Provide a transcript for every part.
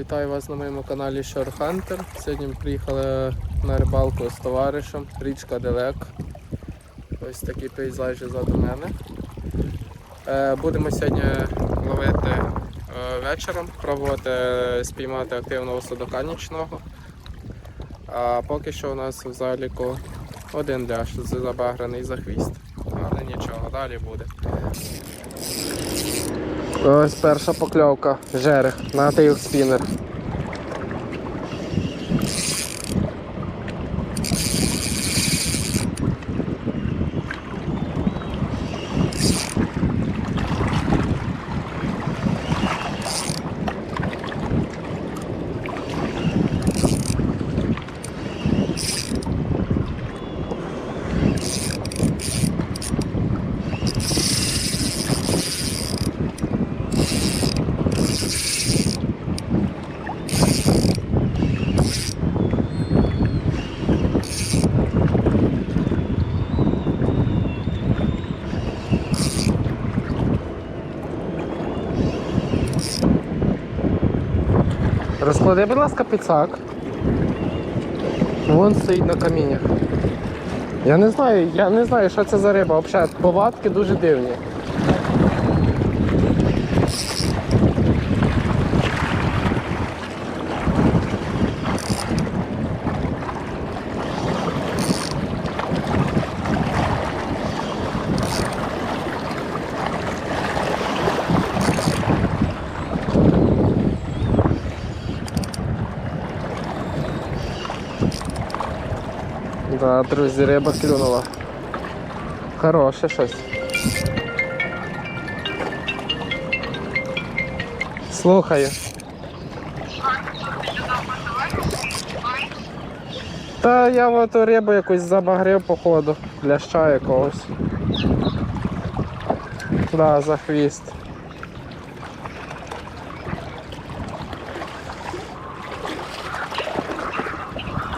Вітаю вас на моєму каналі Shore Hunter. Сьогодні ми приїхали на рибалку з товаришем, річка Делек. Ось такі пейзажі ззаду мене. Е, Будемо сьогодні ловити е, вечором, пробувати спіймати активного судака нічного. А поки що у нас в заліку один ляш забаграний за хвіст. Але нічого, далі буде. Ось перша покльовка. Жерех на тих спінер. Розклади, будь ласка, піцак. Вон стоїть на каміннях. Я не знаю, я не знаю, що це за риба. Взагалі, повадки дуже дивні. Да, друзі, риба клюнула. Хороше щось. Слухаю. Та я от рибу якусь забагрив, походу, ляща якогось. Да, за хвіст.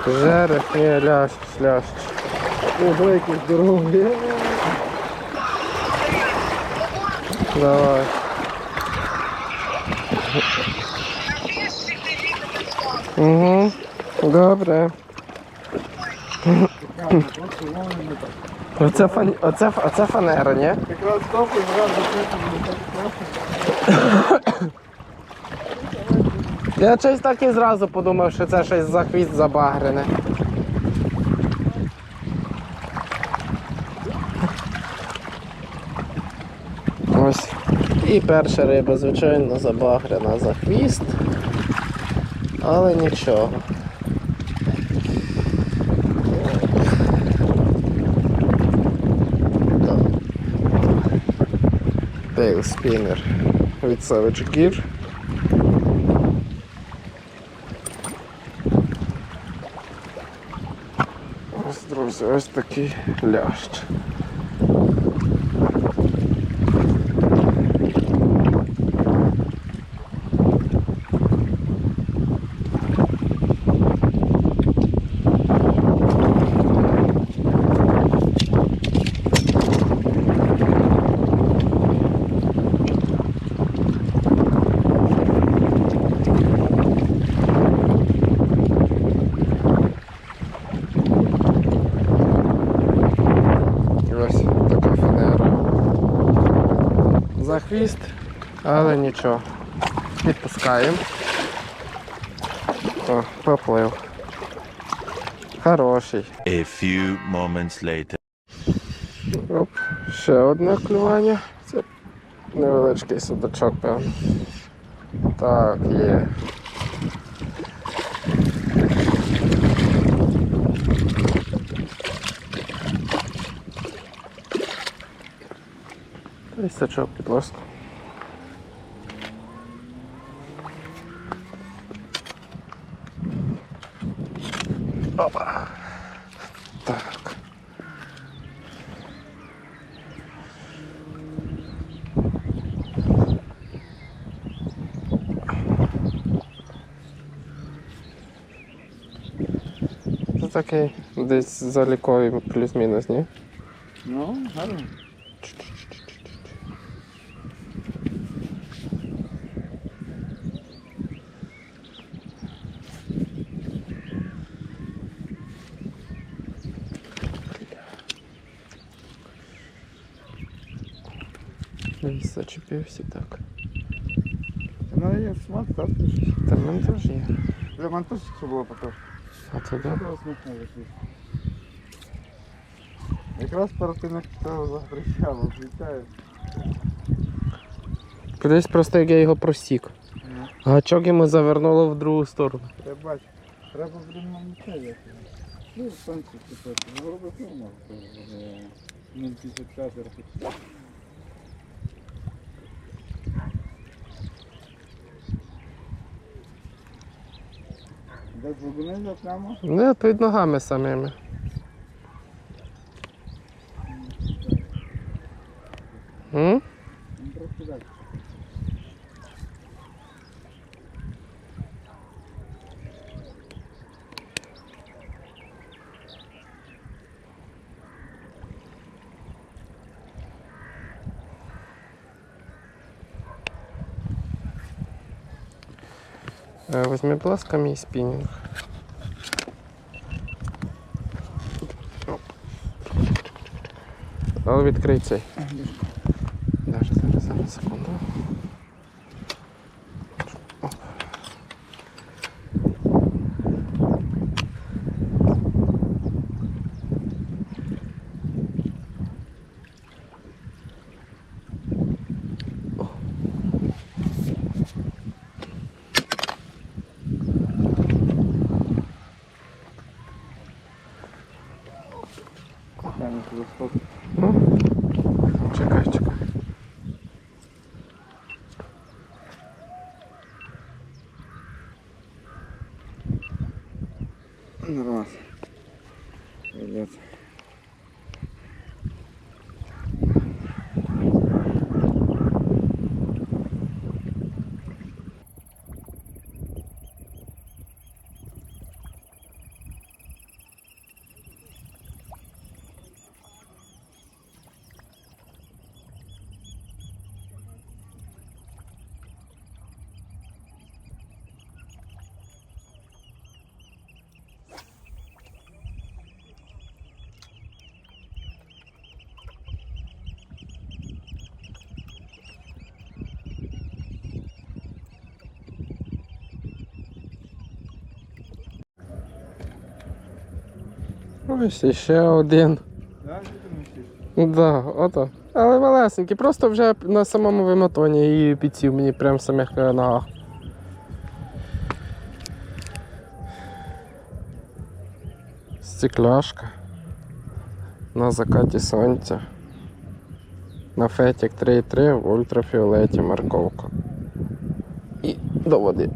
Жерех, ні, лящ, лящ. Ого, який здоровий. Давай. Угу. Добре. Оце, фан... оце, ф- оце фанера, ні? Якраз топи зразу Я щось так і зразу подумав, що це щось за хвіст забагрене. Ось. І перша риба, звичайно, забагрена за хвіст. Але нічого. Тейл спінер від Savage Gear. Ось, друзі, ось такий лящ. І Ось така фанера. За хвіст, але нічого. Відпускаємо. О, поплив. Хороший. A few moments later. Оп, ще одне клювання. Це невеличкий судачок, певно. Так, є. Ось сачок, будь ласка. Опа. Так. Це такий десь заліковий плюс-мінус, ні? Ну, гарно. Зачепився так. Ну, є смак, так? Та в мене теж є. Для мене теж це було поки. А це да? того смакне якийсь. Якраз перед тим, як того загрищало, звичайно. Кудись просто як я його просік. Ну, Гачок йому завернуло в другу сторону. Я бачу. Треба, блін, нам це як. Ну, в сонці купити. Ну, робити то, е, 0,55 рахується. Де двигуни за прямо? Не, під ногами самими. М? Ну, далі. пласками и мій спінінг. Але відкрий цей. Даже зараз, зараз, секунду. Нормально. Ось іще один. Да? Ото. Але малесенький, просто вже на самому вимотоні і підсів мені прямо в самих ногах. Стекляшка. На закаті сонця. На фетік 3.3 в ультрафіолеті морковка. І до води.